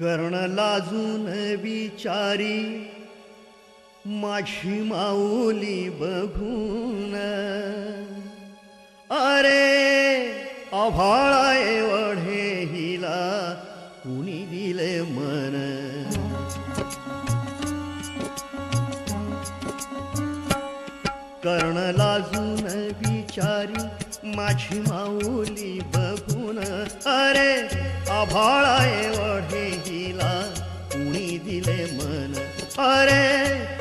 कर्ण लाजून विचारी माझी माऊली बघून. अरे आभाळा एवढे हिला कुणी दिले मन? कर्ण लाजून विचारी माझी माऊली बघून. अरे आभाळा एवढे हिला कुणी दिले मन? अरे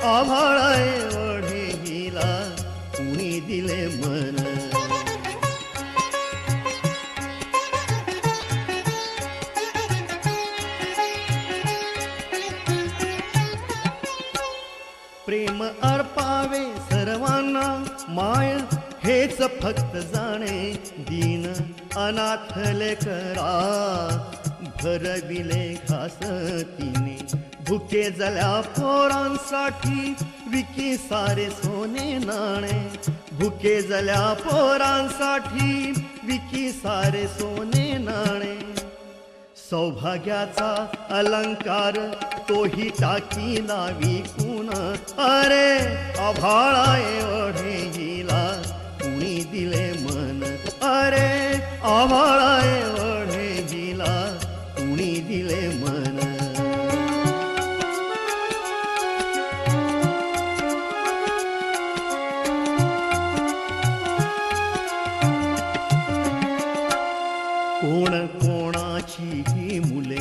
आभाळा एवढे हिला कुणी दिले मन? प्रेम अर्पावे सर्वांना माय हेच फक्त जाणे. दीन अनाथ लेकरा. भरविले खास तिने भुके जल्या पोरांसाठी विकी सारे सोने नाणे. भुके जल्या पोरांसाठी विकी सारे सोने नाणे. सौभाग्याचा अलंकार तोही टाकी लावी कुण? अरे आभाळा एवढे हिला. कुणी दिले मन? अरे आभाळ कुणी मन. कोण कोणाची ही मुले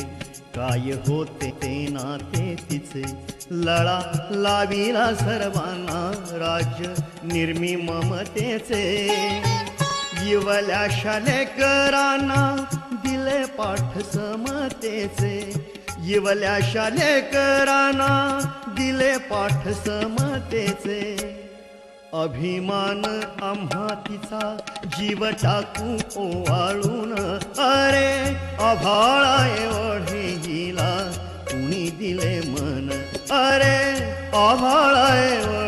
काय होते ते नाते तिचे. लळा लाविला सर्वांना राज्य निर्मी ममतेचे युवल्या शालेकरांना पाठ समतेचे. इवल्या शालेकरांना दिले पाठ समतेचे. अभिमान आम्हा तिचा जीव टाकू ओवाळून. अरे अभाळा एवढे हिला कुणी दिले मन. अरे अभाळा एवढे